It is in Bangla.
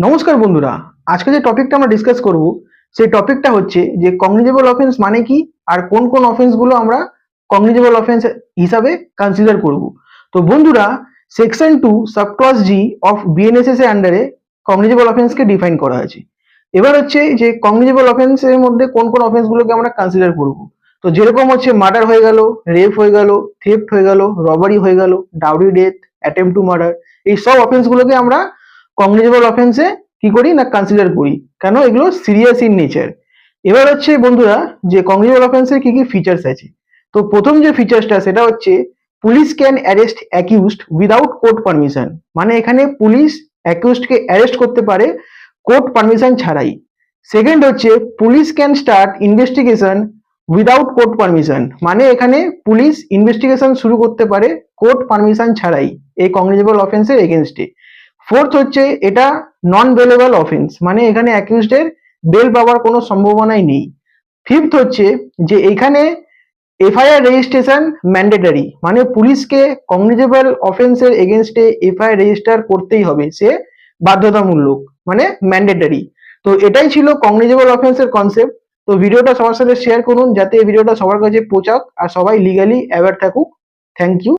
নমস্কার বন্ধুরা, আজকে যে টপিকটা আমরা ডিসকাস করব, সেই টপিকটা হচ্ছে যে কগনিজেবল অফেন্স মানে কি আর কোন কোন অফেন্সগুলো আমরা কগনিজেবল অফেন্স হিসাবে কনসিডার করব। তো বন্ধুরা section two subclause G of BNSS এর আন্ডারে কগনিজেবল অফেন্সকে ডিফাইন করা আছে এবার হচ্ছে যে কগনিজেবল অফেন্সের মধ্যে কোন কোন অফেন্সগুলোকে আমরা কনসিডার করব। তো যেরকম হচ্ছে মার্ডার হয়ে গেল রেপ হয়ে গেল থেফট হয়ে গেল রবারি হয়ে গেল dowry death attempt to murder এই সব অফেন্সগুলোকে আমরা কগনিজেবল অফেন্সে কি করি না কনসিডার করি? কেন? এগুলো সিরিয়াস ইন নেচার এবার হচ্ছে বন্ধুরা, যে কগনিজেবল অফেন্সের কি কি ফিচার্স আছে? তো প্রথম যে ফিচার্সটা সেটা হচ্ছে police can arrest accused without court permission মানে এখানে পুলিশ অ্যাকিউজডকে অ্যারেস্ট করতে পারে কোর্ট পারমিশন ছাড়াই। সেকেন্ড হচ্ছে police can start investigation without court permission মানে এখানে পুলিশ ইনভেস্টিগেশন শুরু করতে পারে কোর্ট পারমিশন ছাড়াই এই কংগ্রেজেবল অফেন্সের এগেনস্টে ফোর্থ হচ্ছে এটা নন বেলেবল অফেন্স মানে এখানে অ্যাকিউজডের বেল পাওয়ার কোনো সম্ভাবনাই নেই। ফিফথ হচ্ছে যে এখানে এফআইআর রেজিস্ট্রেশন ম্যান্ডেটারি মানে পুলিশকে কগনিজেবল অফেন্সের এগেনস্টে এফআইআর রেজিস্টার করতেই হবে, সে বাধ্যতামূলক মানে ম্যান্ডেটারি তো এটাই ছিল কগনিজেবল অফেন্সের কনসেপ্ট তো ভিডিওটা সবার সাথে শেয়ার করুন, যাতে এই ভিডিওটা সবার কাছে পৌঁছাক, আর সবাই লিগালি অ্যাওয়ার থাকুক। Thank you